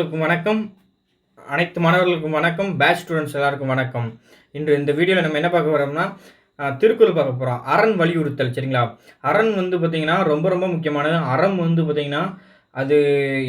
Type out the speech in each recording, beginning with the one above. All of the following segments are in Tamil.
எல்லாருக்கும் வணக்கம். அனைத்து மாணவர்களுக்கும் வணக்கம். பேட்ச் ஸ்டூடெண்ட்ஸ் எல்லாருக்கும் வணக்கம். இன்று இந்த வீடியோவில் நம்ம என்ன பார்க்க போகிறோம்னா திருக்குறள் பார்க்க போகிறோம் அரண் வலியுறுத்தல் சரிங்களா? அரண் வந்து பார்த்திங்கன்னா ரொம்ப ரொம்ப முக்கியமானது. அறம் வந்து பார்த்திங்கன்னா அது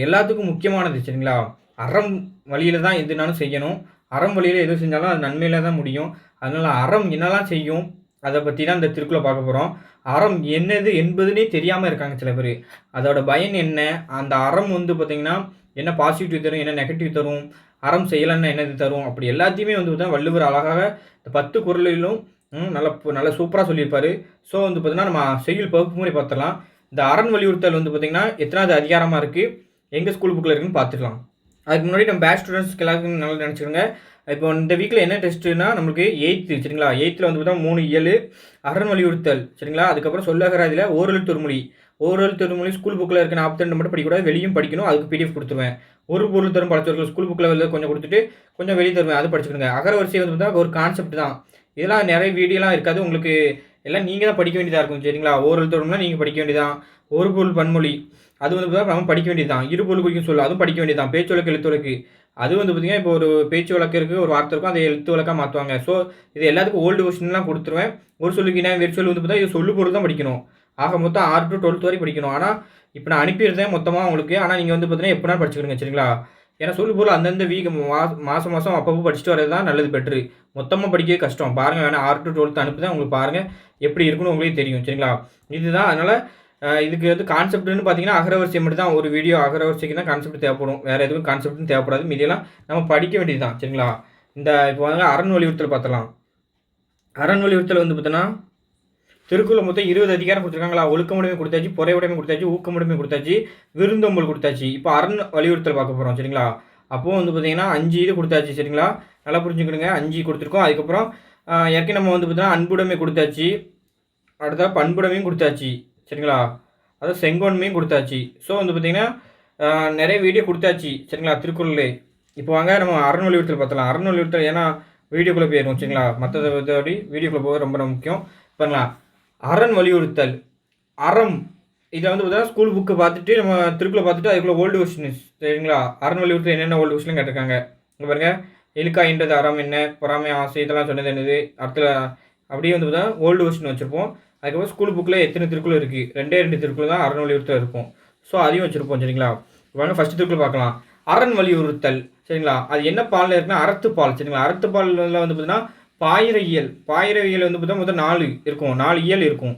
எல்லாத்துக்கும் முக்கியமானது சரிங்களா? அறம் வழியில் தான் எதுனாலும் செய்யணும். அறம் வழியில் எது செஞ்சாலும் அது நன்மையில் தான் முடியும். அதனால் அறம் என்னெல்லாம் செய்யும் அதை பற்றி தான் இந்த திருக்குறளை பார்க்க போகிறோம் அறம் என்னது என்பதுனே தெரியாமல் இருக்காங்க சில பேர். அதோட பயன் என்ன? அந்த அறம் வந்து பார்த்திங்கன்னா என்ன பாசிட்டிவ் தரும் என்ன நெகட்டிவ் தரும் அறம் செய்யலைன்னா என்னது தரும் அப்படி எல்லாத்தையுமே வந்து பார்த்தா வள்ளுவர் அழகாக இந்த பத்து குரலிலும் ம், நல்ல நல்ல சூப்பராக சொல்லியிருப்பார். ஸோ வந்து பார்த்திங்கன்னா நம்ம செய்யுள் பகுப்பு முறை பார்த்துடலாம். இந்த அரண் வலியுறுத்தல் வந்து பார்த்திங்கன்னா எத்தனாவது அதிகாரமாக இருக்குது எங்கள் ஸ்கூல் புக்கில் இருக்குன்னு பார்த்துக்கலாம். அதுக்கு முன்னாடி நம்ம பேட்ச் ஸ்டூடெண்ட்ஸ்க்கு எல்லாருக்கும் நல்லா நினச்சிக்கோங்க. இப்போ இந்த வீக்கில் என்ன டெஸ்ட்டுனா நம்மளுக்கு எயித்து சரிங்களா? எயித்தில் வந்து பார்த்தா மூணு ஏழு அரண் வலியுறுத்தல் சரிங்களா? அதுக்கப்புறம் சொல்லகராதியில் ஓரெழுத்து ஒரு மொழி ஓரெழுத்து ஒரு மொழி ஸ்கூல் புக்கில் இருக்க நாற்பத்தி மட்டும் படிக்கக்கூடாது வெளியும் படிக்கணும். அதுக்கு பிடிஎஃப் கொடுத்துருவேன். ஒரு பொருள் தரும் பழச்சொற்கள் ஸ்கூல் புக்கில் வந்து கொஞ்சம் கொடுத்துட்டு கொஞ்சம் வெளியே தருவேன். அது படிச்சுக்கோங்க அகர வரிசை வந்து பார்த்தா ஒரு கான்செப்ட் தான். இதெல்லாம் நிறைய வீடியோலாம் இருக்காது. உங்களுக்கு எல்லாம் நீங்கள் தான் படிக்க வேண்டியதாக இருக்கும். சரிங்களா? ஓரெழுத்து வரும்னா நீங்கள் படிக்க வேண்டியதான் ஒரு பொருள் பன்மொழி. அது வந்து பார்த்தா நம்ம படிக்க வேண்டியதுதான். இரு பொருள் குறிக்கும் சொல்ல. அதுவும் படிக்க வேண்டியதான் பேச்சு வழக்கு எழுத்து வழக்கு. அது வந்து பார்த்தீங்கன்னா இப்போ ஒரு பேச்சு வழக்கு இருக்குது ஒரு வார்த்தை இருக்கும் அதை எழுத்து வழக்காக மாற்றுவாங்க ஸோ இது எல்லாத்துக்கும் ஓல்டு கொஸ்டின்லாம் கொடுத்துருவேன். ஒரு சொல்லுக்கு என்ன வேறு சொல்லு வந்து பார்த்தா இது சொல்லு பொருள் தான் படிக்கணும். ஆக மொத்தம் ஆறு டு டுவெல்த் வரைக்கும் படிக்கணும். ஆனால் இப்போ நான் அனுப்பியிருந்தேன் மொத்தமாக உங்களுக்கு. ஆனால் நீங்கள் வந்து பார்த்தீங்கன்னா எப்படினா படிச்சுக்கிடுங்க சரிங்களா? ஏன்னா சொல்லு போல் அந்தந்த வீக் மா மாதம் மாதம் அப்பப்போ படிச்சுட்டு வரது தான் நல்லது பெட்ரு மொத்தமாக படிக்கவே கஷ்டம். பாருங்கள் வேணால் ஆறு டு டுவெல்த் அனுப்புதான் உங்களுக்கு பாருங்கள் எப்படி இருக்குன்னு உங்களுக்கு தெரியும் சரிங்களா? இதுதான். அதனால் இதுக்கு வந்து கான்செப்ட்னு பார்த்தீங்கன்னா அகரவரிசை மட்டும் தான் ஒரு வீடியோ அகரவரிசைக்கு தான் கான்செப்ட் தேவைப்படும். வேறு எதுவும் கான்செப்ட்னு தேவைப்படாது. மீதியெல்லாம் நம்ம படிக்க வேண்டியது தான் சரிங்களா? இந்த இப்போ வந்து அரண் வலியுறுத்தல் பார்த்தலாம் அரண் வலியுறுத்தல் வந்து பார்த்தோன்னா திருக்குறள் மொத்தம் இருபது அதிகாரம் கொடுத்துருக்காங்களா? ஒழுக்கமுடைமை கொடுத்தாச்சு பொறையுடைமை கொடுத்தாச்சு ஊக்கமுடைமை கொடுத்தாச்சு விருந்தோம்பல் கொடுத்தாச்சு. இப்போ அரண் வலியுறுத்தல் பார்க்க போகிறோம் சரிங்களா? அப்போது வந்து பார்த்தீங்கன்னா அஞ்சு இது கொடுத்தாச்சு சரிங்களா? நல்லா புரிஞ்சுக்கிடுங்க அஞ்சு கொடுத்துருக்கோம். அதுக்கப்புறம் ஏற்கனவே நம்ம வந்து பார்த்தீங்கன்னா அன்புடைமை கொடுத்தாச்சு. அடுத்தா பண்புடைமையும் கொடுத்தாச்சு சரிங்களா? அதாவது செங்கோன்மையும் கொடுத்தாச்சு. ஸோ வந்து பார்த்திங்கன்னா நிறைய வீடியோ கொடுத்தாச்சு சரிங்களா திருக்குறளே. இப்போ வாங்க நம்ம அரண் வலியுறுத்தல் பார்த்தலாம் அரண் வலியுறுத்தல் ஏன்னா வீடியோக்குள்ளே போயிடும் சரிங்களா? மற்றதை பற்றி வீடியோக்குள்ளே போக ரொம்ப ரொம்ப முக்கியம். பாருங்களா அரண் வலியுறுத்தல். அறம். இதில் வந்து பார்த்தீங்கன்னா ஸ்கூல் புக்கு பார்த்துட்டு நம்ம திருக்குள்ள பார்த்துட்டு அதுக்குள்ள ஓல்டு கொஸ்டின்ஸ் சரிங்களா? அரண் வலியுறுத்தல் என்னென்ன ஓல்டு கொஸ்டின் கேட்டிருக்காங்க? இங்கே பாருங்க. எலுக்காயின்றது அறம் என்ன? பொறாமை ஆசை இதெல்லாம் சொன்னது என்னது? அடுத்த அப்படியே வந்து பார்த்தா ஓல்டு கொஸ்டின் வச்சுருப்போம். அதுக்கப்புறம் ஸ்கூல் புக்கில் எத்தனை திருக்குள் இருக்குது ரெண்டே ரெண்டு திருக்குள் தான் அரண் வலியுறுத்தல் இருக்கும். ஸோ அதையும் வச்சுருப்போம் சரிங்களா? வாங்க ஃபஸ்ட்டு திருக்குள் பார்க்கலாம். அரண் வலியுறுத்தல் சரிங்களா? அது என்ன பாலில் இருக்குன்னா அறத்துப்பால் சரிங்களா? அறத்துப்பாலில் வந்து பார்த்தீங்கன்னா பாயிரவியல். பாயிரவியல் வந்து பார்த்தா மொத்தம் நாலு இருக்கும். நாலு இயல் இருக்கும்.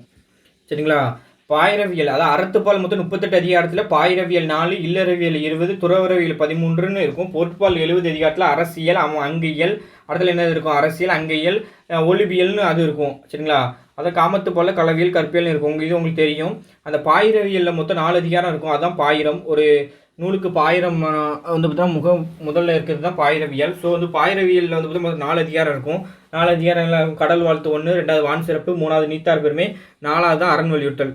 சரிங்களா? பாயிரவியல் அதாவது அறத்துப்பால் மொத்தம் முப்பத்தெட்டு அதிகாரத்தில் பாயிரவியல் நாலு இல்லறவியல் இருபது துறவரவியல் பதிமூன்றுன்னு இருக்கும். பொருட்பால் எழுபது அதிகாரத்தில் அரசியல் அவன் அங்கியல் அடுத்தல என்ன இருக்கும்? அரசியல் அங்கியல் அஹ், ஒலிபியல்னு அது இருக்கும். சரிங்களா? அதை காமத்து போல கலவியல் கற்பியல்னு இருக்கும். உங்கள் இது உங்களுக்கு தெரியும். அந்த பாயிரவியலில் மொத்தம் நாலு அதிகாரம் இருக்கும். அதான் பாயிரம். ஒரு நூலுக்கு பாயிரம் வந்து பார்த்தா முகம் முதல்ல இருக்கிறது தான் பாயிரவியல். ஸோ வந்து பாயிரவியலில் வந்து பார்த்தா நாலு அதிகாரம் இருக்கும். நாலு அதிகாரங்கள் கடல் வாழ்த்து ஒன்று ரெண்டாவது வான் சிறப்பு மூணாவது நீத்தார் பெருமை நாலாவது தான் அரண் வலியுறுத்தல்.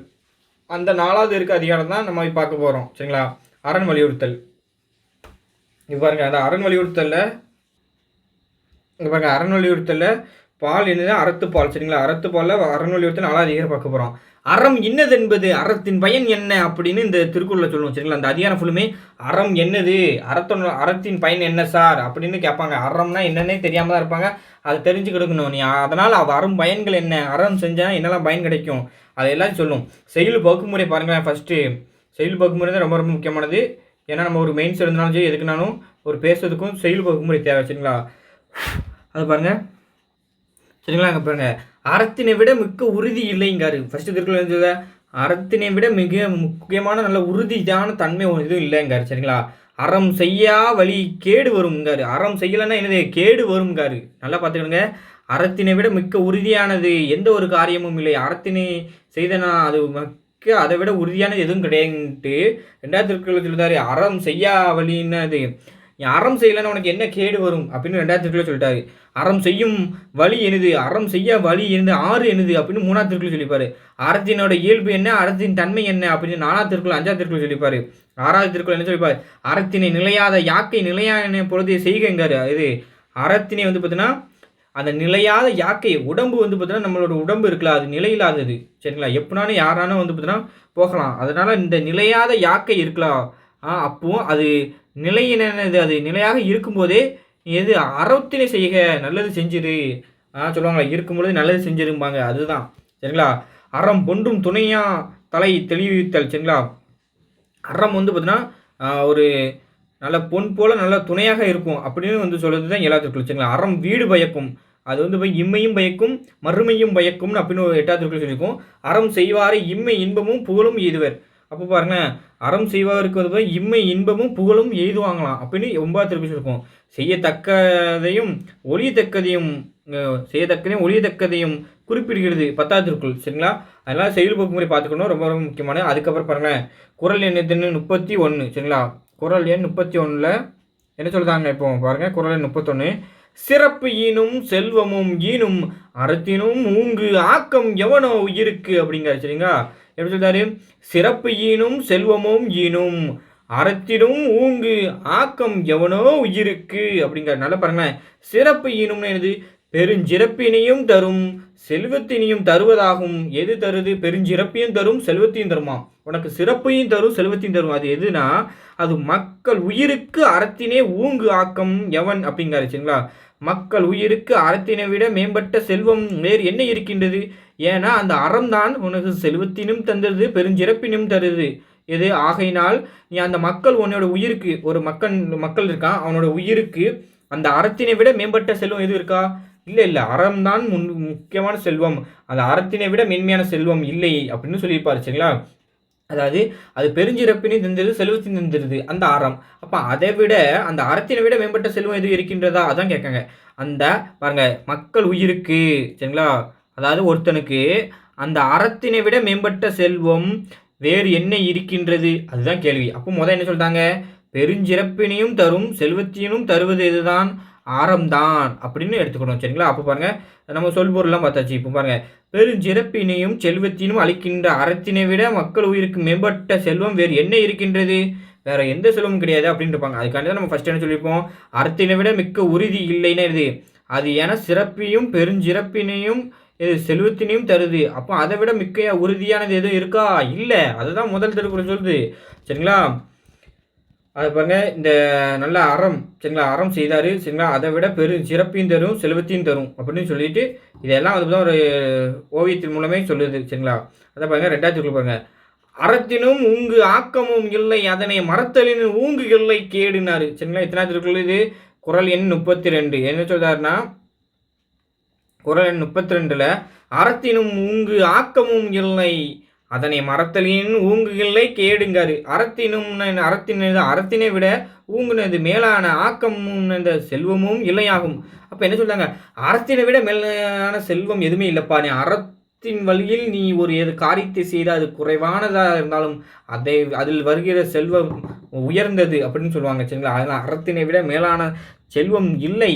அந்த நாலாவது இருக்க அதிகாரம் தான் நம்ம பார்க்க போகிறோம் சரிங்களா? அரண் வலியுறுத்தல். இங்க பாருங்க அந்த அரண் வலியுறுத்தலில் இங்கே பாருங்க அரண் வலியுறுத்தலில் பால் என்னது? அறத்துப்பால் சரிங்களா? அறத்துப்பாலில் அரண் வலியுறுத்தல் நாலாவது அதிகாரம் பார்க்க போகிறோம் அறம் என்னது என்பது அறத்தின் பயன் என்ன? அப்படின்னு இந்த திருக்குறளில் சொல்லுவோம் சரிங்களா? அந்த அதிகாரம் ஃபுல்லுமே அறம் என்னது? அறத்தோட அறத்தின் பயன் என்ன சார்? அப்படின்னு கேட்பாங்க. அறம்னா என்னன்னே தெரியாமல் தான் இருப்பாங்க. அதை தெரிஞ்சு கொடுக்கணும் நீ. அதனால் அவ அறம் பயன்கள் என்ன? அறம் செஞ்சால் என்னெல்லாம் பயன் கிடைக்கும்? அதை எல்லாத்தையும் சொல்லும். செயல் பகுமுறை பாருங்களேன் ஃபஸ்ட்டு செயல் பகுமுறை தான் ரொம்ப ரொம்ப முக்கியமானது. ஏன்னா நம்ம ஒரு மெயின்ஸ் இருந்தாலும் சரி எதுக்குனாலும் ஒரு பேசுறதுக்கும் செயல் பகுமுறை தேவை சரிங்களா? அது பாருங்கள் சரிங்களா? அங்கே பாருங்க. அறத்தினை விட மிக்க உறுதி இல்லைங்காரு ஃபர்ஸ்ட் திருக்குறள் இருந்தது அறத்தினை விட மிக முக்கியமான நல்ல உறுதியான தன்மை எதுவும் இதுவும் இல்லைங்காரு சரிங்களா? அறம் செய்யா வழி கேடு வரும்ங்காரு அறம் செய்யலைன்னா என்னது? கேடு வருங்காரு நல்லா பார்த்துக்கணுங்க. அறத்தினை விட மிக்க உறுதியானது எந்த ஒரு காரியமும் இல்லை. அறத்தினை செய்தனா அது மிக்க அதை விட உறுதியானது எதுவும் கிடையாதுன்ட்டு ரெண்டாவது திருக்குறள் சொல்லிட்டாரு அறம் செய்யா வழின்னது நீ அறம் செய்யலைன்னா உனக்கு என்ன கேடு வரும்? அப்படின்னு ரெண்டாவது திருக்குறள் சொல்லிட்டாரு. அறம் செய்யும் வழி எனது அறம் செய்ய வழி எனது ஆறு எனது அப்படின்னு மூணாவது திருக்குறள் சொல்லிப்பாரு. அறத்தினோட இயல்பு என்ன? அறத்தின் தன்மை என்ன? அப்படின்னு நாலாவது திருக்குறள் அஞ்சாவது திருக்குறள் சொல்லிப்பாரு. ஆறாவது திருக்குறள் என்ன சொல்லிப்பாரு? அறத்தினை நிலையாத யாக்கை நிலையான பொழுது செய்கங்கார் இது அறத்தினை வந்து பார்த்தீங்கன்னா அந்த நிலையாத யாக்கை உடம்பு வந்து பார்த்தீங்கன்னா நம்மளோட உடம்பு இருக்குல்ல அது நிலையில்லாதது. சரிங்களா? எப்படினாலும் யாரானும் வந்து பார்த்தீங்கன்னா போகலாம். அதனால் இந்த நிலையாத யாக்கை இருக்கலாம் ஆ அது நிலையினது அது நிலையாக இருக்கும்போதே நீ எது அறத்தினை செய்க நல்லது செஞ்சிரு. ஆ சொல்லுவாங்களா இருக்கும்பொழுது நல்லது செஞ்சிருப்பாங்க அதுதான். சரிங்களா? அறம் பொன்றும் துணையா தலை தெளிவித்தல். சரிங்களா? அறம் வந்து பார்த்தீங்கன்னா ஒரு நல்ல பொன் போல நல்ல துணையாக இருக்கும் அப்படின்னு வந்து சொல்கிறது தான் எல்லா எல்லாத்துக்கும் சரிங்களா? அறம் வீடு பயக்கும். அது வந்து போய் இம்மையும் பயக்கும் மறுமையும் பயக்கும்னு அப்படின்னு ஒரு எட்டாவது திருக்குறள் சொல்லியிருக்கோம். அறம் செய்வாரை இம்மை இன்பமும் புகழும் இதுவர் அப்போ பாருங்கள் அறம் செய்வாருக்கு வந்து இம்மை இன்பமும் புகழும் எய்துவாங்களாம். அப்படின்னு ஒன்பதாவது திருப்பி இருக்கும் செய்யத்தக்கதையும் ஒளியத்தக்கதையும் செய்யத்தக்கதையும் ஒளியத்தக்கதையும் குறிப்பிடுகிறது பத்தாவது சரிங்களா? அதனால் செயல்போக்கு முறை பார்த்துக்கணும். ரொம்ப ரொம்ப முக்கியமான அதுக்கப்புறம் பாருங்களேன். குரல் எண்ணு முப்பத்தி ஒன்று சரிங்களா? குரல் எண் முப்பத்தி ஒன்றில் என்ன சொல்கிறாங்க இப்போ பாருங்கள் குரல் எண் முப்பத்தொன்று சிறப்பு ஈனும் செல்வமும் ஈனும் அறத்தினும் ஊங்கு ஆக்கம் எவனோ உயிருக்கு அப்படிங்கிற சரிங்களா? எப்படி சொல்றாரு? சிறப்பு ஈனும் செல்வமும் ஈனும். அறத்திலும் ஊங்கு ஆக்கம் எவனோ உயிருக்கு. அப்படிங்கிற நல்ல பாருங்களேன். சிறப்பு ஈனும்னு என்னது? பெருஞ்சிறப்பினையும் தரும் செல்வத்தினையும் தருவதாகும். எது தருது? பெருஞ்சிறப்பையும் தரும் செல்வத்தையும் தருமா? உனக்கு சிறப்பையும் தரும் செல்வத்தையும் தரும். அது எதுனா அது மக்கள் உயிருக்கு அறத்தினே ஊங்கு ஆக்கம். எவன் அப்படிங்கிறாரு சரிங்களா? மக்கள் உயிருக்கு அறத்தினை விட மேம்பட்ட செல்வம் வேறு என்ன இருக்கின்றது? ஏன்னா அந்த அறம் தான் உனக்கு செல்வத்தினும் தந்தது பெருஞ்சிறப்பினும் தருது. எது? ஆகையினால் நீ அந்த மக்கள் உன்னோட உயிருக்கு ஒரு மக்கள் மக்கள் இருக்கான் அவனோட உயிருக்கு அந்த அறத்தினை விட மேம்பட்ட செல்வம் எது இருக்கா? இல்லை இல்லை அறம் தான் முன் முக்கியமான செல்வம். அந்த அறத்தினை விட மென்மையான செல்வம் இல்லை அப்படின்னு சொல்லியிருப்பாரு சரிங்களா? அதாவது அது பெருஞ்சிறப்பினை தந்திருது செல்வத்தின் தந்திருது அந்த அறம். அப்போ அதை விட அந்த அறத்தினை விட மேம்பட்ட செல்வம் எதுவும் இருக்கின்றதா? அதான் கேட்காங்க. அந்த பாருங்க மக்கள் உயிருக்கு சரிங்களா? அதாவது ஒருத்தனுக்கு அந்த அறத்தினை விட மேம்பட்ட செல்வம் வேறு என்ன இருக்கின்றது? அதுதான் கேள்வி. அப்போ முதல் என்ன சொல்கிறாங்க பெருஞ்சிறப்பினையும் தரும் செல்வத்தினும் தருவது இதுதான் அறம்தான் அப்படின்னு எடுத்துக்கணும் சரிங்களா? அப்போ பாருங்கள் நம்ம சொல்பொருள்லாம் பார்த்தாச்சு. இப்போ பாருங்கள் பெருஞ்சிறப்பினையும் செல்வத்தினும் அளிக்கின்ற அறத்தினை விட மக்கள் உயிருக்கு மேம்பட்ட செல்வம் வேறு என்ன இருக்கின்றது? வேறு எந்த செல்வமும் கிடையாது அப்படின்னு இருப்பாங்க. அதுக்காண்டி தான் நம்ம ஃபஸ்ட் என்ன சொல்லியிருப்போம்? அறத்தினை விட மிக்க உறுதி இல்லைன்னு இது அது என சிறப்பையும் பெருஞ்சிறப்பினையும் இது செல்வத்தினையும் தருது. அப்போ அதை விட மிக்க உறுதியானது எதுவும் இருக்கா? இல்லை. அதுதான் முதல் திருக்குறள் சொல்லுது. சரிங்களா? அது பாருங்க இந்த நல்ல அறம் சரிங்களா? அறம் செய்தார் சரிங்களா? அதை விட பெரும் சிறப்பையும் தரும் செல்வத்தையும் தரும் அப்படின்னு சொல்லிட்டு இதெல்லாம் வந்து ஒரு ஓவியத்தின் மூலமே சொல்லுது சரிங்களா? அதை பாருங்க ரெண்டாயிரத்தி பாருங்க. அறத்தினும் உங்கு ஆக்கமும் இல்லை அதனை மரத்தலின் ஊங்கு இல்லை கேடுனாரு சரிங்களா? இத்தனாயிரத்தி இது. குரல் எண் முப்பத்தி ரெண்டு என்ன சொல்கிறாருன்னா குரல் எண் முப்பத்தி ரெண்டில் அறத்தினும் உங்கு ஆக்கமும் இல்லை அதனை மரத்தலின் ஊங்குகளை கேடுங்காது அறத்தினும் அறத்தினது அறத்தினை விட ஊங்குனது மேலான ஆக்கமும் இந்த செல்வமும் இல்லையாகும். அப்போ என்ன சொல்றாங்க? அறத்தினை விட மேலான செல்வம் எதுவுமே இல்லைப்பா. நீ அறத்தின் வழியில் நீ ஒரு எது காரியத்தை செய்தால் அது குறைவானதாக இருந்தாலும் அதை அதில் வருகிற செல்வம் உயர்ந்தது அப்படின்னு சொல்லுவாங்க. சரிங்களா? அதனால் அறத்தினை விட மேலான செல்வம் இல்லை.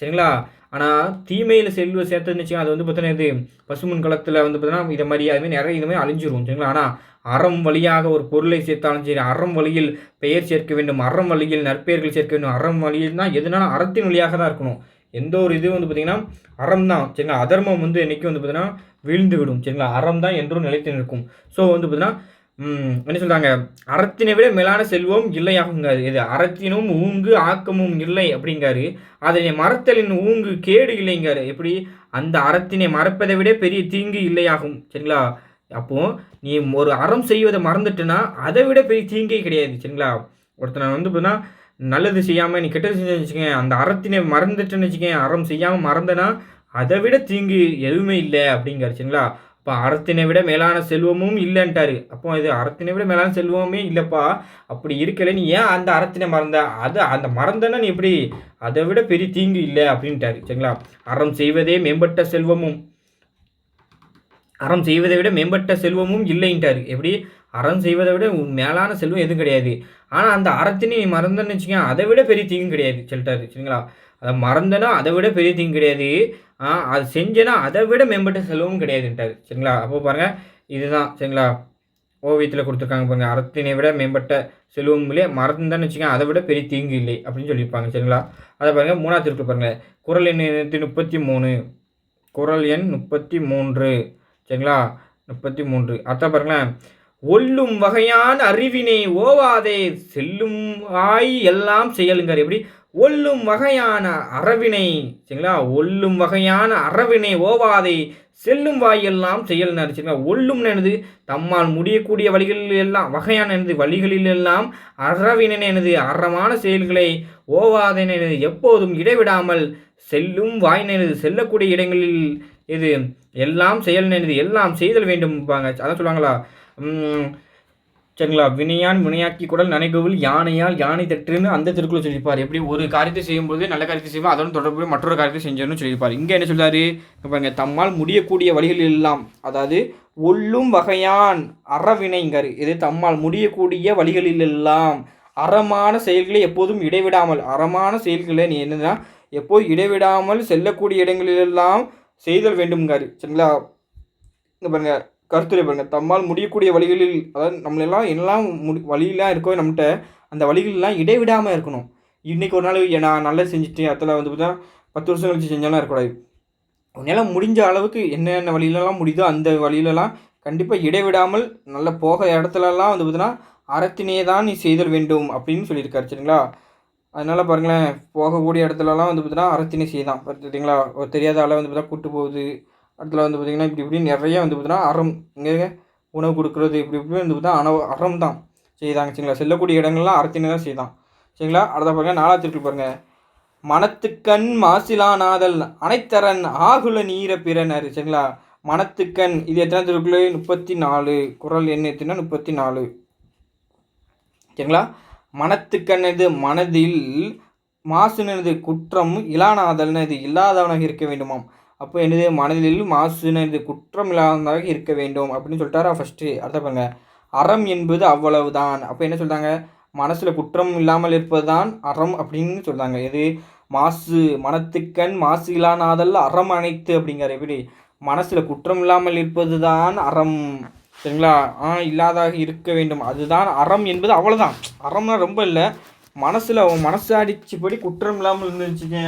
சரிங்களா? ஆனால் தீமையில் செல்வ சேர்த்துன்னு அது வந்து பார்த்தீங்கன்னா இது பசுமன் களத்தில் வந்து பார்த்தீங்கன்னா இதை மாதிரி அதுமாதிரி நிறைய இதுமாதிரி அழிஞ்சிரும் சரிங்களா? ஆனால் அறம் வழியாக ஒரு பொருளை சேர்த்தாலும் சரி அறம் வழியில் பெயர் சேர்க்க வேண்டும் அறம் வழியில் நற்பெயர்கள் சேர்க்க வேண்டும் அறம் வழியில் தான் எதுனாலும் அறத்தின் வழியாக தான் இருக்கணும். எந்த ஒரு இது வந்து பார்த்திங்கன்னா அறம் தான் சரிங்களா? அதர்மம் வந்து என்றைக்கும் வந்து பார்த்திங்கன்னா வீழ்ந்து விடும் சரிங்களா? அறம் தான் என்றும் நிலைத்து நிற்கும். ஸோ வந்து பார்த்திங்கன்னா என்ன சொல்கிறாங்க அறத்தினை விட மேலான செல்வம் இல்லையாகுங்காரு. இது அறத்தினும் ஊங்கு ஆக்கமும் இல்லை அப்படிங்காரு. அதனை மறத்தலின் ஊங்கு கேடு இல்லைங்காரு. எப்படி? அந்த அறத்தினை மறப்பதை விட பெரிய தீங்கு இல்லையாகும். சரிங்களா? அப்போ நீ ஒரு அறம் செய்வதை மறந்துட்டுனா அதை விட பெரிய தீங்கே கிடையாது. சரிங்களா? ஒருத்தனை வந்து பார்த்தீங்கன்னா நல்லது செய்யாமல் நீ கெட்டது செஞ்சு வச்சுக்கேன் அந்த அறத்தினை மறந்துட்டுன்னு வச்சுக்கேன் அறம் செய்யாமல் மறந்தனா அதை விட தீங்கு எதுவுமே இல்லை அப்படிங்காரு. அப்போ அறத்தினை விட மேலான செல்வமும் இல்லைன்ட்டாரு. அப்போ இது அறத்தினை விட மேலான செல்வமே இல்லைப்பா. அப்படி இருக்கல நீ ஏன் அந்த அறத்தினை மறந்த? அதை அந்த மறந்தனா நீ எப்படி அதை விட பெரிய தீங்கு இல்லை அப்படின்ட்டாரு சரிங்களா? அறம் செய்வதே மேம்பட்ட செல்வமும். அறம் செய்வதை விட மேம்பட்ட செல்வமும் இல்லைன்ட்டாரு. எப்படி? அறம் செய்வதை விட மேலான செல்வம் எதுவும் கிடையாது. ஆனால் அந்த அறத்தினை நீ மறந்தன்னு வச்சுக்கேன் அதை விட பெரிய தீங்கு கிடையாது சொல்லிட்டாரு சரிங்களா? அதை மறந்தனா அதை விட பெரிய தீங்கு கிடையாது. அது செஞ்சேன்னா அதை விட மேம்பட்ட செலவும் கிடையாதுன்ட்டார். சரிங்களா? அப்போ பாருங்கள் இதுதான். சரிங்களா? ஓவியத்தில் கொடுத்துருக்காங்க பாருங்கள் அறத்தினை விட மேம்பட்ட செல்வம் இல்லையே மறந்துதான்னு வச்சுக்கோங்க அதை விட பெரிய தீங்கு இல்லை அப்படின்னு சொல்லியிருப்பாங்க. சரிங்களா? அதை பாருங்கள் மூணாவது இருக்கு பாருங்கள் குரல் எண் முப்பத்தி மூணு. குரல் எண் முப்பத்தி மூன்று. சரிங்களா? முப்பத்தி மூன்று. அர்த்தம் பாருங்களேன் ஒல்லும் வகையான அறிவினை ஓவாதே செல்லும் ஆய் எல்லாம் செயலுங்கார். எப்படி? ஒல்லும் வகையான அறவினை சரிங்களா? ஒல்லும் வகையான அறவினை ஓவாதை செல்லும் வாயெல்லாம் செயல் சரிங்களா? ஒல்லும் எனது தம்மால் முடியக்கூடிய வழிகளில் எல்லாம் வகையான எனது வழிகளில் எல்லாம் அறவினை எனது அறமான செயல்களை ஓவாதேன் எனது எப்போதும் இடைவிடாமல் செல்லும் வாய் செல்லக்கூடிய இடங்களில் இது எல்லாம் செயல் எனது எல்லாம் செய்தல் வேண்டும் அதான் சொல்லுவாங்களா? சரிங்களா? வினையான் வினையாக்கி குடல் நனைகோவில் யானையால் யானை தட்டுன்னு அந்த திருக்குள்ள சொல்லியிருப்பார். எப்படி ஒரு காரியத்தை செய்யும்போது நல்ல காரியத்தை செய்வோம் அதோட தொடர்பு மற்றொரு காரியத்தை செஞ்சோன்னு சொல்லியிருப்பார். இங்கே என்ன சொல்கிறாரு பாருங்க தம்மால் முடியக்கூடிய வழிகள் எல்லாம் அதாவது ஒல்லும் வகையான் அறவினைங்கார் இது தம்மால் முடியக்கூடிய வழிகளில் எல்லாம் அறமான செயல்களை எப்போதும் இடைவிடாமல் அறமான செயல்களை நீ என்னன்னா எப்போது இடைவிடாமல் செல்லக்கூடிய இடங்களிலெல்லாம் செய்தல் வேண்டும்ங்காரு. சரிங்களா? இங்கே பாருங்கள் கருத்துரை பாருங்க. தம்மால் முடியக்கூடிய வழிகளில் அதாவது நம்மளெல்லாம் எல்லாம் முடி வழியெல்லாம் இருக்கோ நம்மகிட்ட அந்த வழிகளெல்லாம் இடைவிடாமல் இருக்கணும். இன்றைக்கி ஒரு நாள் நான் நல்லா செஞ்சுட்டு அதில் வந்து பார்த்தா பத்து வருஷம் கழிச்சு செஞ்சாலும் இருக்கக்கூடாது. உன்னால் முடிஞ்ச அளவுக்கு என்னென்ன வழியிலலாம் முடியுதோ அந்த வழியிலலாம் கண்டிப்பாக இடைவிடாமல் நல்ல போக இடத்துலலாம் வந்து பார்த்தீங்கன்னா அறத்தினே தான் நீ செய்தல் வேண்டும் அப்படின்னு சொல்லியிருக்காரு. சரிங்களா? அதனால் பாருங்களேன் போகக்கூடிய இடத்துலலாம் வந்து பார்த்தீங்கன்னா அறத்தினை செய்தான் பார்த்துட்டிங்களா ஒரு தெரியாத ஆளை வந்து பார்த்தா கூட்டு போகுது. இடத்துல வந்து பார்த்திங்கன்னா இப்படி இப்படி நிறைய வந்து பார்த்தீங்கன்னா அறம் இங்கே உணவு கொடுக்குறது இப்படி இப்படி வந்து பார்த்தீங்கன்னா அணவு அறம் தான் செய்தாங்க சரிங்களா? செல்லக்கூடிய இடங்கள்லாம் அறத்தினை தான் செய்தான். சரிங்களா? அடுத்த பாருங்கள் நாலாத்திற்கு பாருங்கள் மனத்துக்கண் மாசிலானாதல் அனைத்தரன் ஆகுல நீர பிறனர். சரிங்களா? மனத்துக்கண் இது எத்தனை திருக்குள்ள முப்பத்தி நாலு குரல் என்ன எத்தனை முப்பத்தி நாலு சரிங்களா? மனத்துக்கண்ணது மனதில் மாசுனது குற்றம் இலானாதல்னு இது இல்லாதவனாக இருக்க வேண்டுமாம். அப்போ என்னது மனதில் மாசுனது குற்றம் இல்லாததாக இருக்க வேண்டும் அப்படின்னு சொல்லிட்டாரா ஃபஸ்ட்டு அடுத்த பாருங்க. அறம் என்பது அவ்வளவுதான். அப்போ என்ன சொல்கிறாங்க மனசில் குற்றம் இல்லாமல் இருப்பது தான் அறம் அப்படின்னு சொல்கிறாங்க இது மாசு மனத்துக்கண் மாசு இல்லாதல்ல அறம் அனைத்து அப்படிங்கிற எப்படி? மனசில் குற்றம் இல்லாமல் இருப்பது தான் அறம். சரிங்களா? ஆ இல்லாதாக இருக்க வேண்டும். அதுதான் அறம் என்பது அவ்வளோதான் அறம்னா ரொம்ப இல்லை. மனசில் மனசு அடிச்சுப்படி குற்றம் இல்லாமல் இருந்துச்சுங்க.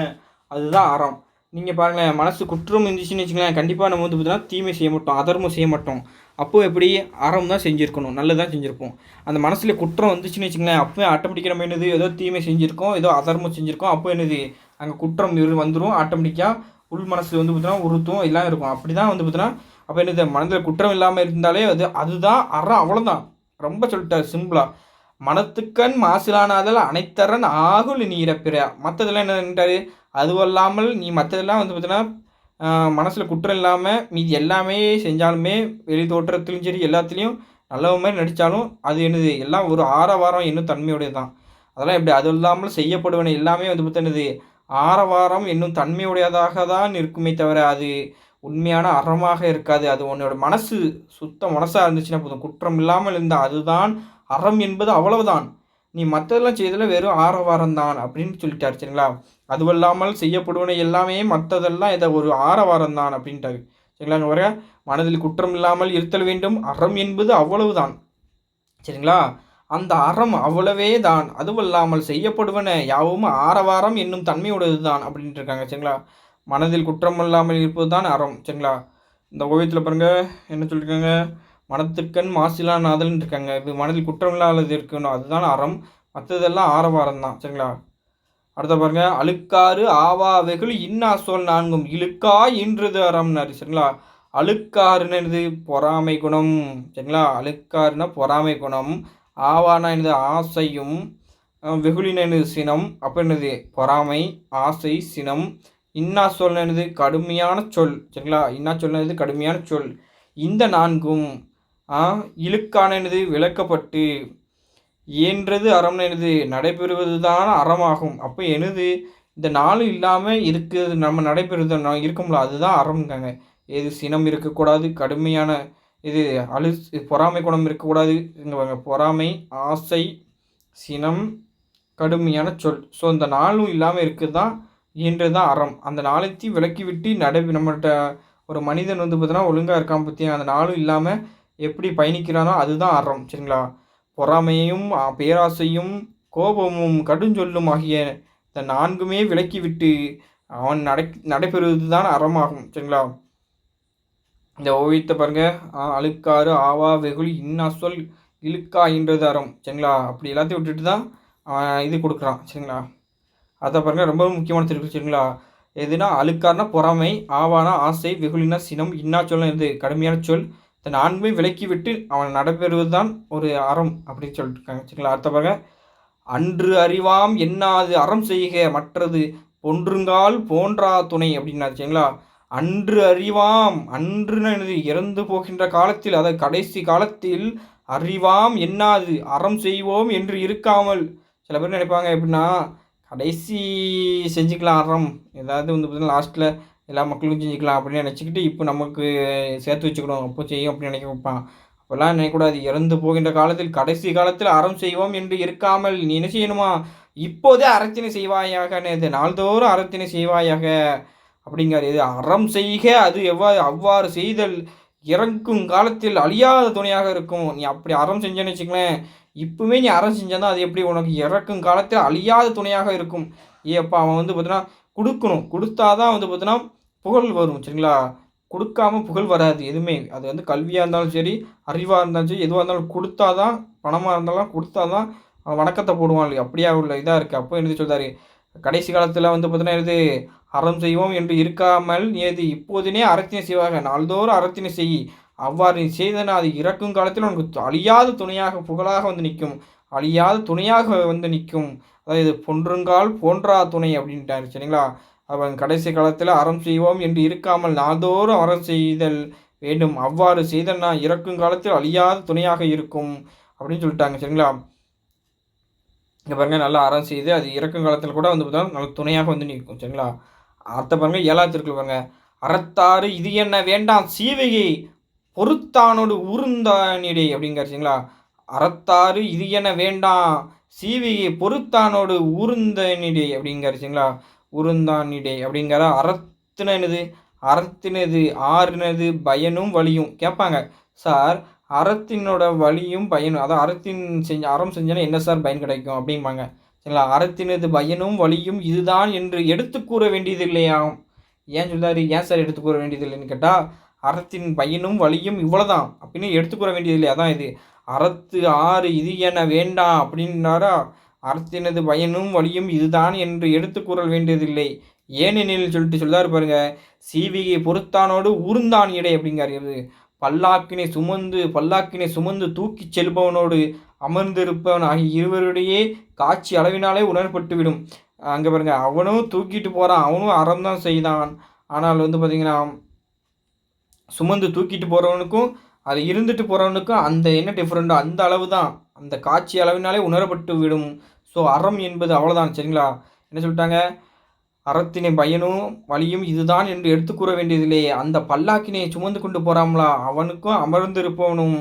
அதுதான் அறம். நீங்கள் பாருங்களேன் மனசு குற்றம் இருந்துச்சுன்னு வச்சுக்கோங்களேன் கண்டிப்பாக நம்ம வந்து பார்த்தீங்கன்னா தீமை செய்ய மாட்டோம் அதர்மம் செய்ய மாட்டோம். அப்போது எப்படி அறம் தான் செஞ்சுருக்கணும் நல்லதான் செஞ்சுருப்போம். அந்த மனசில் குற்றம் வந்துச்சுன்னு வச்சுங்களேன் அப்போ ஆட்டோமேட்டிக்காக நம்ம என்னது ஏதோ தீமை செஞ்சுருக்கோம் ஏதோ அதர்மம் செஞ்சுருக்கோம் அப்போ என்னது அங்கே குற்றம் வந்துடும் ஆட்டோமேட்டிக்காக உள் மனசு வந்து பார்த்தீங்கன்னா உருத்தும் எல்லாம் இருக்கும். அப்படி தான் வந்து பார்த்தீங்கன்னா அப்போ என்னது மனதில் குற்றம் இல்லாமல் இருந்தாலே அது அதுதான் அறம் அவ்வளோதான் ரொம்ப சொல்லிட்டார் சிம்பிளாக மனத்துக்கண் மாசிலானாதல் அனைத்தரன் ஆகுல் நீ இறப்பிற மற்றதெல்லாம் அதுவும் இல்லாமல் நீ மற்றதெல்லாம் வந்து பார்த்தீங்கன்னா மனசில் குற்றம் இல்லாமல் மீதி எல்லாமே செஞ்சாலுமே வெளி தோற்றத்துலையும் சரி எல்லாத்துலேயும் நல்ல மாதிரி நடித்தாலும் அது என்னது எல்லாம் ஒரு ஆரவாரம் என்னும் தன்மையுடையது தான் அதெல்லாம் எப்படி? அது இல்லாமல் செய்யப்படுவன எல்லாமே வந்து பார்த்தீங்கன்னா ஆரவாரம் என்னும் தன்மையுடையதாக தான் இருக்குமே தவிர அது உண்மையான அறமாக இருக்காது. அது உன்னோட மனசு சுத்த மனசாக இருந்துச்சுன்னா போதும். குற்றம் இல்லாமல் இருந்தால் அதுதான் அறம் என்பது அவ்வளவுதான். நீ மற்றதெல்லாம் செய்ததில் வெறும் ஆரவாரம் தான் அப்படின்னு சொல்லிட்டாரு சரிங்களா? அதுவும் இல்லாமல் செய்யப்படுவன எல்லாமே மற்றதெல்லாம் இதை ஒரு ஆரவாரம் தான் அப்படின்ட்டாரு. சரிங்களா வர மனதில் குற்றம் இல்லாமல் இருத்தல் வேண்டும். அறம் என்பது அவ்வளவுதான். சரிங்களா? அந்த அறம் அவ்வளவே தான் அதுவும் இல்லாமல் செய்யப்படுவன யாவும் ஆரவாரம் என்னும் தன்மையுடையது தான் அப்படின்ட்டு இருக்காங்க சரிங்களா? மனதில் குற்றம் இல்லாமல் இருப்பது தான் அறம் சரிங்களா? இந்த ஓவியத்தில் பாருங்கள் என்ன சொல்லியிருக்காங்க மனத்திற்கண் மாசிலா நாதல்னு இருக்காங்க இது மனதில் குற்றம் இல்லாதது இருக்கணும். அதுதான் அறம். மற்றதெல்லாம் ஆரவாரம் தான் சரிங்களா? அடுத்த பாருங்க. அழுக்காறு ஆவா வெகுள் இன்னா சொல் நான்கும். இழுக்கா இன்றது அறம்னாரு. சரிங்களா? அழுக்காறுன்னு பொறாமை குணம். சரிங்களா? அழுக்காறுனா பொறாமை குணம். ஆவானா என்னது? ஆசையும். வெகுளின சினம். அப்போ என்னது? பொறாமை ஆசை சினம். இன்னா சொல் என்னது? கடுமையான சொல். சரிங்களா? இன்னா என்னது? கடுமையான சொல். இந்த நான்கும் இழுக்கானது விளக்கப்பட்டு இயன்றது அறம் எனது நடைபெறுவது தான் அறமாகும். அப்போ எனது இந்த நாளும் இல்லாமல் இருக்கிறது நம்ம நடைபெறுது இருக்கும்ல அதுதான் அறம்காங்க எது சினம் இருக்கக்கூடாது கடுமையான இது அழு பொறாமை குணம் இருக்கக்கூடாது இங்கே பொறாமை ஆசை சினம் கடுமையான சொல். ஸோ இந்த நாளும் இல்லாமல் இருக்குது தான் இயன்றது தான் அறம். அந்த நாளைத்தையும் விலக்கி விட்டு நடை நம்மகிட்ட ஒரு மனிதன் வந்து பார்த்தீங்கன்னா ஒழுங்காக இருக்கான் பற்றி அந்த நாளும் இல்லாமல் எப்படி பயணிக்கிறானோ அதுதான் அறம் சரிங்களா? பொறாமையும் பேராசையும் கோபமும் கடுஞ்சொல்லும் ஆகிய இந்த நான்குமே விலக்கி விட்டு அவன் நடை நடைபெறுவது தான் அறமாகும் சரிங்களா? இந்த ஓவியத்தை பாருங்க. அழுக்காறு ஆவா வெகுளி இன்னா சொல் இழுக்கா என்றது அறம் சரிங்களா? அப்படி எல்லாத்தையும் விட்டுட்டு தான் இது கொடுக்குறான் சரிங்களா? அதை பாருங்கள் ரொம்ப முக்கியமான திருக்குறள் சரிங்களா? எதுனா அழுக்காருனா பொறாமை ஆவானா ஆசை வெகுளினா சினம் இன்னா சொல்ல இது கடுமையான சொல் தன் ஆண்மை விலக்கிவிட்டு அவன் நடைபெறுவதுதான் ஒரு அறம் அப்படின்னு சொல்லிட்டு இருக்காங்க சரிங்களா? அடுத்த பாருங்க. அன்று அறிவாம் என்னாது அறம் செய்க மற்றது பொன்றுங்கால் போன்றா துணை அப்படின்னாரு. சரிங்களா? அன்று அறிவாம் அன்று இறந்து போகின்ற காலத்தில் அதை கடைசி காலத்தில் அறிவாம் என்னாது அறம் செய்வோம் என்று இருக்காமல். சில பேர் நினைப்பாங்க எப்படின்னா கடைசி செஞ்சுக்கலாம் அறம். ஏதாவது வந்து பார்த்தீங்கன்னா லாஸ்ட்டில் எல்லா மக்களுக்கும் செஞ்சுக்கலாம் அப்படின்னு நினச்சிக்கிட்டு இப்போ நமக்கு சேர்த்து வச்சுக்கணும். அப்போ செய்யும் அப்படின்னு நினைக்க வைப்பான். அப்போல்லாம் நினைக்கக்கூடாது. இறந்து போகின்ற காலத்தில் கடைசி காலத்தில் அறம் செய்வோம் என்று இருக்காமல் நீ என்ன செய்யணுமா? இப்போதே அறத்தினை செய்வாயாக. இது நாள்தோறும் அறத்தினை செய்வாயாக. அப்படிங்கிறார். இது அறம் செய்க அது எவ்வாறு அவ்வாறு செய்தல் இறக்கும் காலத்தில் அழியாத துணையாக இருக்கும். நீ அப்படி அறம் செஞ்சேன்னு வச்சுக்கலேன் இப்பவுமே நீ அறம் செஞ்சாதான் அது எப்படி உனக்கு இறக்கும் காலத்தில் அழியாத துணையாக இருக்கும். ஏ அப்பா அவன் வந்து பார்த்தீங்கன்னா கொடுக்கணும். கொடுத்தாதான் வந்து பார்த்தீங்கன்னா புகழ் வரும் சரிங்களா? கொடுக்காம புகழ் வராது எதுவுமே. அது வந்து கல்வியாக இருந்தாலும் சரி அறிவாக இருந்தாலும் சரி எதுவாக இருந்தாலும் கொடுத்தா தான் பணமாக இருந்தாலும் கொடுத்தாதான் தான் வணக்கத்தை போடுவான் இல்லையா? அப்படியா உள்ள இதாக இருக்குது அப்போ எழுதி சொல்கிறாரு கடைசி காலத்தில் வந்து பார்த்தீங்கன்னா இது அறம் செய்வோம் என்று இருக்காமல் ஏது இப்போதுனே அறத்தினை செய்வாங்க நாள்தோறும் அறத்தினை செய். அவ்வாறு நீ செய்தனா அது இறக்கும் காலத்தில் உனக்கு அழியாத துணையாக புகழாக வந்து நிற்கும். அழியாத துணையாக வந்து நிற்கும். அதாவது பொன்றுங்கால் போன்றா துணை அப்படின்ட்டாரு சரிங்களா? அவன் கடைசி காலத்தில் அறம் செய்வோம் என்று இருக்காமல் நாள்தோறும் அறம் செய்தல் வேண்டும். அவ்வாறு செய்தனா இறக்கும் காலத்தில் அழியாத துணையாக இருக்கும் அப்படின்னு சொல்லிட்டாங்க சரிங்களா? இங்கே பாருங்க நல்லா அறம் செய்து அது இறக்கும் காலத்தில் கூட வந்து பார்த்தா நல்ல துணையாக வந்து நிற்கும் சரிங்களா? அடுத்த பாருங்க ஏழாவது திருக்குறள் பாருங்க. அறத்தாறு இது என்ன? வேண்டாம் சீவையை பொறுத்தானோடு ஊர்ந்தானிடை அப்படிங்கிற சரிங்களா? அறத்தாறு இது என்ன? வேண்டாம் சீவியை பொறுத்தானோடு ஊர்ந்தனிடே அப்படிங்கிற சரிங்களா? உருந்தானிடே அப்படிங்கிற. அறத்தினது அறத்தினது ஆறுனது பயனும் வலியும் கேட்பாங்க சார் அறத்தினோட வலியும் பயனும் அதான் அறத்தின் செஞ்ச அறம் செஞ்சனா என்ன சார் பயன் கிடைக்கும் அப்படிம்பாங்க. சரிங்களா? அறத்தினது பயனும் வலியும் இதுதான் என்று எடுத்து கூற வேண்டியது இல்லையாம் ஏன் சொல்றாரு? ஏன் சார் எடுத்து கூற வேண்டியது இல்லைன்னு கேட்டால் அறத்தின் பயனும் வலியும் இவ்வளோதான் அப்படின்னு எடுத்து கூற வேண்டியது இல்லை அதான் இது. அறத்து ஆறு இது என வேண்டாம் அப்படின்னாரா? அறத்தினது பயனும் வழியும் இதுதான் என்று எடுத்து கூறல் வேண்டியதில்லை. ஏனெனில் சொல்லிட்டு சொல்லாரு பாருங்க சீவிகை பொறுத்தானோடு ஊர்ந்தான் இடை அப்படிங்கிறது பல்லாக்கினை சுமந்து பல்லாக்கினை சுமந்து தூக்கிச் செல்பவனோடு அமர்ந்திருப்பவன் ஆகிய இருவருடையே காட்சி அளவினாலே உணரப்பட்டுவிடும். அங்கே பாருங்க அவனும் தூக்கிட்டு போகிறான் அவனும் அறம் தான் செய்தான். ஆனால் வந்து பார்த்தீங்கன்னா சுமந்து தூக்கிட்டு போகிறவனுக்கும் அது இருந்துட்டு போகிறவனுக்கும் அந்த என்ன டிஃப்ரெண்ட்டோ அந்த அளவு தான் அந்த காட்சி அளவினாலே உணரப்பட்டு விடும் ஸோ அறம் என்பது அவ்வளோதான் சரிங்களா? என்ன சொல்லிட்டாங்க? அறத்தினை பயனும் வழியும் இதுதான் என்று எடுத்து கூற வேண்டியதில்லை அந்த பல்லாக்கினை சுமந்து கொண்டு போகிறாங்களா அவனுக்கும் அமர்ந்திருப்பவனும்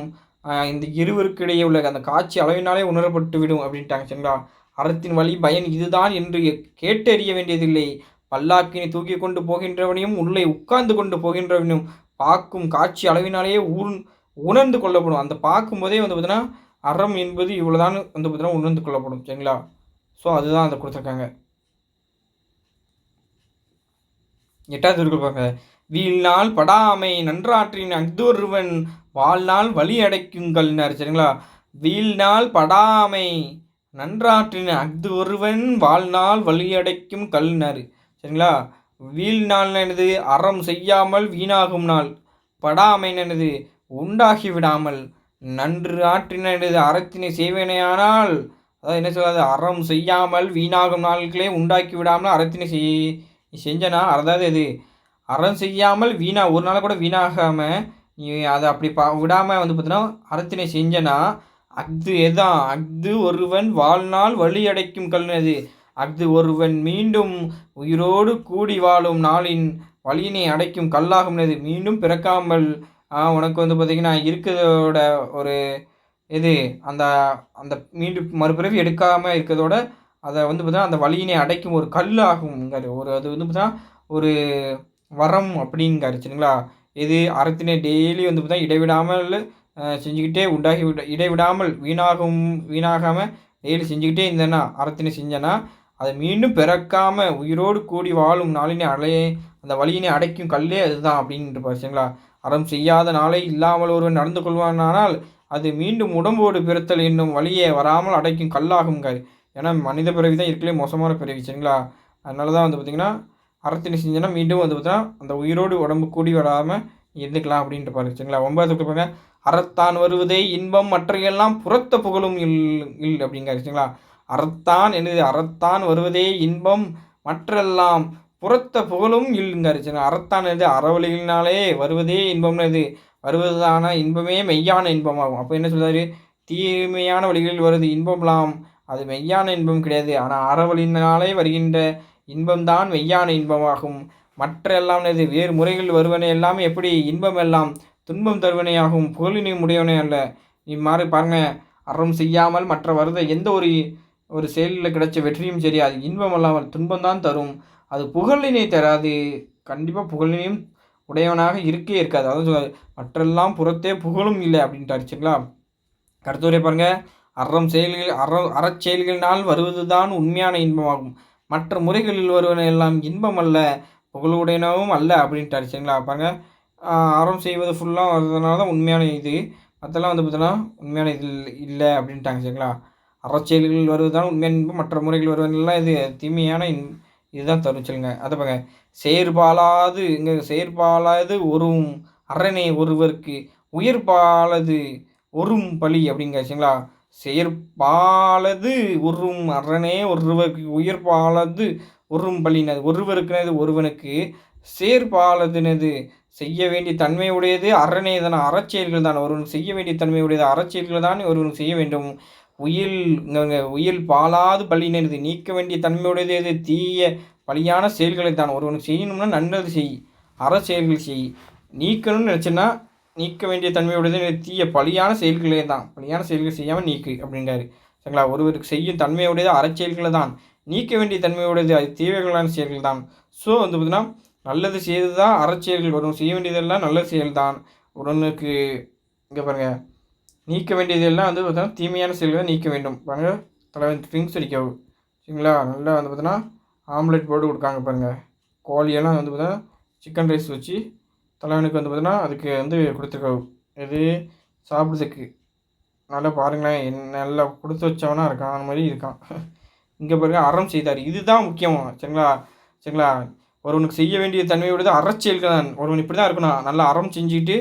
இந்த இருவருக்கு இடையே உள்ள அந்த காட்சி அளவினாலே உணரப்பட்டு விடும் அப்படின்ட்டாங்க சரிங்களா? அறத்தின் வழி பயன் இதுதான் என்று கேட்டறிய வேண்டியதில்லை. பல்லாக்கினை தூக்கி கொண்டு போகின்றவனையும் உள்ளே உட்கார்ந்து கொண்டு போகின்றவனையும் பார்க்கும் காட்சி அளவினாலேயே ஊர் உணர்ந்து கொள்ளப்படும். அந்த பார்க்கும்போதே வந்து பார்த்தீங்கன்னா அறம் என்பது இவ்வளோதான் வந்து பார்த்தீங்கன்னா உணர்ந்து கொள்ளப்படும் சரிங்களா? ஸோ அதுதான் அதை கொடுத்துருக்காங்க. எட்டாவது திருக்குறள் பாருங்க. வீழ்நாள் படாமை நன்றாற்றின் அந்தொருவன் வாழ்நாள் வழி அடைக்குங்கள்னார் சரிங்களா? வீழ்நாள் படாமை நன்றாற்றின் அஃது ஒருவன் வாழ்நாள் வழியடைக்கும் கல்னார் சரிங்களா? வீழ்நாள் என்னது? அறம் செய்யாமல் வீணாகும் நாள். படாமை என்னது? உண்டாகி விடாமல். நன்று ஆற்றினது அறத்தினை செய்வேனையானால் அதாவது என்ன சொல்லாது அறம் செய்யாமல் வீணாகும் நாட்களே உண்டாக்கி விடாமல் அறத்தினை செய் நீ செஞ்சனா அதாவது இது அறம் செய்யாமல் வீணா ஒரு நாள் கூட வீணாகாமல் நீ அதை அப்படி பா விடாமல் வந்து பார்த்தீங்கன்னா அறத்தினை செஞ்சனா அஃது எதான் அஃது ஒருவன் வாழ்நாள் வழி அடைக்கும் கல்னது அஃது ஒருவன் மீண்டும் உயிரோடு கூடி வாழும் நாளின் வழியினை அடைக்கும் கல்லாகும்னது மீண்டும் பிறக்காமல் உனக்கு வந்து பார்த்திங்கன்னா இருக்கிறதோட ஒரு இது அந்த அந்த மீண்டும் மறுபிறவி எடுக்காமல் இருக்கிறதோட அதை வந்து பார்த்தீங்கன்னா அந்த வழியினை அடைக்கும் ஒரு கல் ஆகுங்காரு ஒரு அது வந்து பார்த்தீங்கன்னா ஒரு வரம் அப்படிங்காரு சரிங்களா? இது அறத்தினை டெய்லி வந்து பார்த்தா இடைவிடாமல் செஞ்சுக்கிட்டே உண்டாகி விட இடைவிடாமல் வீணாகும் வீணாகாமல் டெய்லி செஞ்சுக்கிட்டே இருந்தேன்னா அறத்தினை செஞ்சேன்னா அதை மீண்டும் பிறக்காமல் உயிரோடு கூடி வாழும் நாளினை அலைய அந்த வழியினை அடைக்கும் கல்லே அதுதான் அப்படின்ட்டு பாரு, சரிங்களா? அறம் செய்யாத நாளை இல்லாமல் ஒருவன் நடந்து கொள்வானானால் அது மீண்டும் உடம்போடு பிறத்தல் என்னும் வழியே வராமல் அடைக்கும் கல்லாகுங்கார் ஏன்னா மனித பிறவி தான் இருக்கலே மோசமான பிறவி சரிங்களா? அதனால தான் வந்து பார்த்திங்கன்னா அறத்தினை செஞ்சோன்னா மீண்டும் வந்து பார்த்தீங்கன்னா அந்த உயிரோடு உடம்பு கூடி வராமல் இருந்துக்கலாம் அப்படின்ட்டு பாருங்க சரிங்களா? ஒன்பதாவது பாருங்க அறத்தான் வருவதே இன்பம் மற்றையெல்லாம் புறத்த புகழும் இல் இல் அப்படிங்காரு சரிங்களா? அறத்தான் என்னது? அறத்தான் வருவதே இன்பம் மற்றெல்லாம் புறத்த புகழும் இல்லுங்காரு அறத்தானது அறவழிகளினாலே வருவதே இன்பம்னது இது. வருவதான இன்பமே மெய்யான இன்பமாகும். அப்போ என்ன சொல்கிறாரு தீமையான வழிகளில் வருது இன்பம்லாம். அது மெய்யான இன்பம் கிடையாது. ஆனால் அறவழியினாலே வருகின்ற இன்பம்தான் மெய்யான இன்பமாகும். மற்ற எல்லாம் இது வேறு முறைகள் வருவன எல்லாமே எப்படி? இன்பம் எல்லாம் துன்பம் தருவனையாகும் புகழினை உடையவனே அல்ல. இம்மாறு பாருங்க. அறம் செய்யாமல் மற்ற வருத எந்த ஒரு ஒரு செயலில் கிடைச்ச வெற்றியும் சரி அது இன்பம் அல்லாமல் துன்பம் தான் தரும். அது புகழினை தராது. கண்டிப்பாக புகழினையும் உடையவனாக இருக்கே இருக்காது. அதாவது மற்றெல்லாம் புறத்தே புகழும் இல்லை அப்படின்ட்டு சரிங்களா? கருத்துரை பாருங்கள் அறம் செயல்கள் அற அறச்செயல்களினால் வருவது தான் உண்மையான இன்பமாகும். மற்ற முறைகளில் வருவன எல்லாம் இன்பம் அல்ல புகழுடையனவும் அல்ல அப்படின்ட்டு சரிங்களா? பாருங்கள் அறம் செய்வது ஃபுல்லாக வர்றதுனால தான் உண்மையான இது. மற்றெல்லாம் வந்து பார்த்தோன்னா உண்மையான இது இல்லை அப்படின்ட்டாங்க சரிங்களா? வருவது தான் உண்மையான இன்பம் மற்ற முறைகள் வருவதெல்லாம் இது தீமையான இன் இதுதான் தருச்சலுங்க அதை பாருங்க. செயற்பாலாது இங்கே செயற்பாலாது ஒரும் அரணே ஒருவருக்கு உயிர்பாலது ஒரும் பழி அப்படிங்க சரிங்களா? செயற்பாலது ஒரும் அரணே ஒருவருக்கு உயிர்பாலது ஒரும் பலினது ஒருவருக்குனது ஒருவனுக்கு சேர்பாலதுனது செய்ய வேண்டிய தன்மை உடையது அரணே தானே அறச்செயல்கள் தான். ஒருவனுக்கு செய்ய வேண்டிய தன்மை உடையது அறச்செயல்கள் தான் ஒருவனுக்கு செய்ய வேண்டும். உயில் உயில் பாலாது பலினது நீக்க வேண்டிய தன்மையுடையது எது? தீய பலியான செயல்களை தான். ஒருவனுக்கு செய்யணும்னா நல்லது செய். அற செயல்கள் செய். நீக்கணும்னு நினச்சேன்னா நீக்க வேண்டிய தன்மையுடையது தீய பலியான செயல்களே தான். பலியான செயல்கள் செய்யாமல் நீக்கு அப்படிங்கிறாரு சரிங்களா? ஒருவருக்கு செய்யும் தன்மையுடையது அறச்செயல்களை தான். நீக்க வேண்டிய தன்மையுடையது அது தீவிரங்களான செயல்கள் தான். ஸோ வந்து பார்த்தீங்கன்னா நல்லது செய்து தான் அறச்செயல்கள் வரும் செய்ய வேண்டியதெல்லாம் நல்ல செயல் தான் உடனுக்கு இங்கே பாருங்கள் நீக்க வேண்டியதெல்லாம் வந்து பார்த்தீங்கன்னா தீமையான செயல்களை நீக்க வேண்டும். பாருங்கள் தலைவன் ட்ரிங்க்ஸ் அடிக்கவும் சரிங்களா? நல்லா வந்து பார்த்தீங்கன்னா ஆம்லெட் போட்டு கொடுக்காங்க பாருங்கள் கோழியெல்லாம் வந்து பார்த்தீங்கன்னா சிக்கன் ரைஸ் வச்சு தலைவனுக்கு வந்து பார்த்தீங்கன்னா அதுக்கு வந்து கொடுத்துருக்கவும் இது சாப்பிட்றதுக்கு. நல்லா பாருங்களேன் நல்லா கொடுத்து வச்சவனா இருக்கான். அந்த மாதிரி இருக்கான். இங்கே பாருங்கள் அறம் செய்தார். இதுதான் முக்கியம். சரிங்களா? சரிங்களா? ஒருவனுக்கு செய்ய வேண்டிய தன்மையோடது அறச்செயல்கள் தான் ஒருவன் இப்படி தான் இருக்கணும். நல்லா அறம் செஞ்சுக்கிட்டு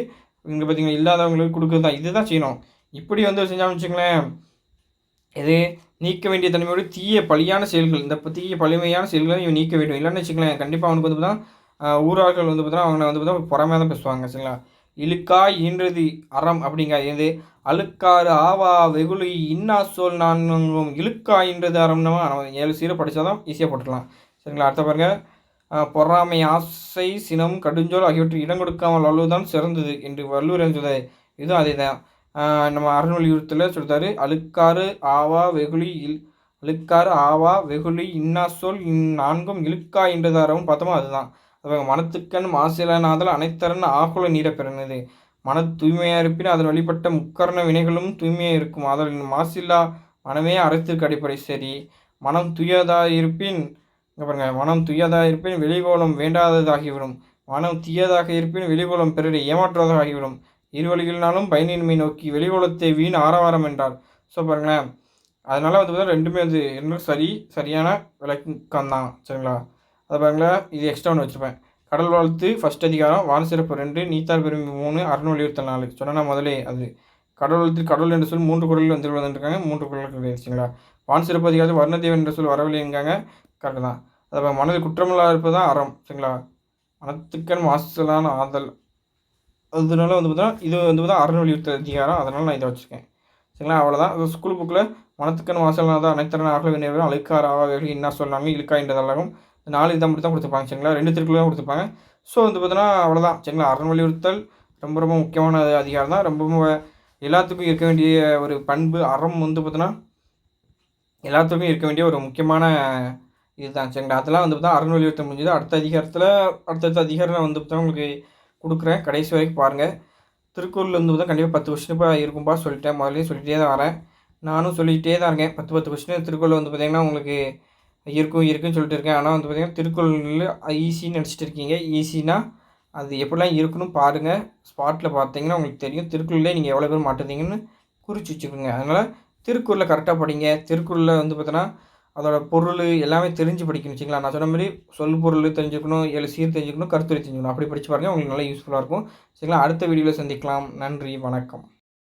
இங்கே பார்த்தீங்கன்னா இல்லாதவங்களுக்கு கொடுக்குறது தான் இதுதான் செய்யணும். இப்படி வந்து செஞ்சாலும் வச்சுங்களேன் இது நீக்க வேண்டிய தன்மையோடு தீய பழியான செயல்கள். இந்த தீய பழிமையான செயல்களை இவன் நீக்க வேண்டும். இல்லைன்னு வச்சுங்களேன் கண்டிப்பாக அவனுக்கு வந்து பார்த்தா ஊரார்கள் வந்து பார்த்தா அவங்க வந்து பார்த்தா பொறாமையாக தான் பேசுவாங்க சரிங்களா? இழுக்காய் ஈன்றது அறம் அப்படிங்கிறது அழுக்காறு ஆவா வெகுளி இன்னா சொல் நான் இழுக்கா ஈன்றது அறம்னா ஏழு சீரை படித்தாதான் ஈஸியாக போட்டுடலாம் சரிங்களா? அடுத்த பாருங்க பொறாமை ஆசை சினம் கடுஞ்சோல் ஆகியவற்றை இடம் கொடுக்காமல் அவ்வளவுதான் சிறந்தது என்று வள்ளுவர் சொல்லுது இதுவும் அதே தான் நம்ம அறநொழியுறுத்தில் சொல்கிறாரு அழுக்காறு ஆவா வெகுளி இல் அழுக்காறு ஆவா வெகுளி இன்னா சொல் நான்கும் இழுக்கா என்றதாரவும் பார்த்தோமோ? அதுதான். அது மனத்துக்கண் மாசிலனாதல் அனைத்தரன் ஆகுல நீரை பிறந்தது மன தூய்மையாக இருப்பின் அதன் வழிபட்ட முக்கரண வினைகளும் தூய்மையாக இருக்கும். அதில் மாசில்லா மனமே அறத்திற்கு அடிப்படை சரி மனம் துயதாக இருப்பின் இங்கே பாருங்கள் மனம் துயதாக இருப்பின் வெளிகோலம் வேண்டாததாகிவிடும். மனம் தீயதாக இருப்பின் வெளிகோலம் பிறரை ஏமாற்றுவதாக ஆகிவிடும் இரு வழிகளினாலும் பயனின்மை நோக்கி வெளிகோலத்தை வீண் ஆரவாரம் என்றார். ஸோ பாருங்களேன் அதனால் வந்து பார்த்தீங்கன்னா ரெண்டுமே வந்து இன்னும் சரி சரியான விளக்கம் தான் சரிங்களா? அதை பாருங்களேன் இது எக்ஸ்ட்ரா ஒன்று வச்சுருப்பேன். கடல் வாழ்த்து ஃபஸ்ட் அதிகாரம் வான் சிறப்பு ரெண்டு நீத்தார் பெருமை மூணு அறுநூறு நாலு. சொன்னால் முதலே அது. கடல் வாழ்த்து கடவுள் என்று சொல்லி மூன்று குரலில் வந்து வந்துருக்காங்க மூன்று குரல் கிடையாதுங்களா வான் சிறப்பு அதிகாரத்தில் வர்ணதேவன் என்று சொல்லி வரவில்லைங்காங்க கரெக்டு தான். அதை மனதில் குற்றமில்லாத இருப்பது தான் அறம் சரிங்களா? மனத்துக்கன் மாசலான ஆதல். அதனால வந்து பார்த்தீங்கன்னா இது வந்து பார்த்தா அறநொழியுறுத்த அதிகாரம். அதனால் நான் இதை வச்சுருக்கேன். சரிங்களா? அவ்வளோதான் ஸ்கூல் புக்கில் மனத்துக்கன் வாசலான அனைத்தரன் ஆகல வினைவரும் அழுக்கார் ஆவாக என்ன சொன்னாங்க? இழுக்கா என்றதெல்லாம் நாலு இதை மட்டும் தான் கொடுத்துருப்பாங்க. சரிங்களா? ரெண்டு திருக்குறளும் கொடுத்துருப்பாங்க. ஸோ வந்து பார்த்தோன்னா அவ்வளோதான் சரிங்களா? அரண் வலியுறுத்தல் ரொம்ப ரொம்ப முக்கியமான அதிகாரம் தான். ரொம்ப ரொம்ப எல்லாத்துக்கும் இருக்க வேண்டிய ஒரு பண்பு அறம் வந்து பார்த்தோன்னா எல்லாத்துக்கும் இருக்க வேண்டிய ஒரு முக்கியமான இதுதான். சரிங்களா? அதெல்லாம் வந்து பார்த்தா அரண் முடிஞ்சது. அடுத்த அதிகாரத்தில் அடுத்தடுத்த அதிகாரம் வந்து பார்த்தா உங்களுக்கு கொடுக்குறேன். கடைசி வரைக்கும் பாருங்கள் திருக்குறள் வந்து பார்த்தா கண்டிப்பாக பத்து கொஸ்டின் இருக்கும்பா சொல்லிட்டேன். முதலே சொல்லிகிட்டே தான் வரேன். நானும் சொல்லிகிட்டே தான் இருக்கேன். பத்து பத்து கொஸ்டின் திருக்குறள் வந்து பார்த்திங்கன்னா உங்களுக்கு இருக்கும் இருக்குன்னு சொல்லிட்டு இருக்கேன். ஆனால் வந்து பார்த்திங்கன்னா திருக்குறள் ஈஸின்னு நினச்சிட்டு இருக்கீங்க. ஈஸினா அது எப்படிலாம் இருக்கணும் பாருங்கள் ஸ்பாட்டில் பார்த்தீங்கன்னா உங்களுக்கு தெரியும். திருக்குறளே நீங்கள் எவ்வளோ பேர் மாட்டுறீங்கன்னு குறித்து வச்சுக்கோங்க. அதனால் திருக்குறளை கரெக்டாக படிங்க. திருக்குறளில் வந்து பார்த்தோன்னா அதோட பொருள் எல்லாமே தெரிஞ்சு படிக்கணும் வச்சுங்களா நான் சொன்ன மாதிரி சொல் பொருள் தெரிஞ்சுக்கணும் ஏழு சீர் தெரிஞ்சுக்கணும் கருத்துரை தெரிஞ்சுக்கணும். அப்படி படித்து பாருங்கள் உங்களுக்கு நல்லா யூஸ்ஃபுல்லாக இருக்கும். சரிங்களா? அடுத்த வீடியோவில் சந்திக்கலாம். நன்றி வணக்கம்.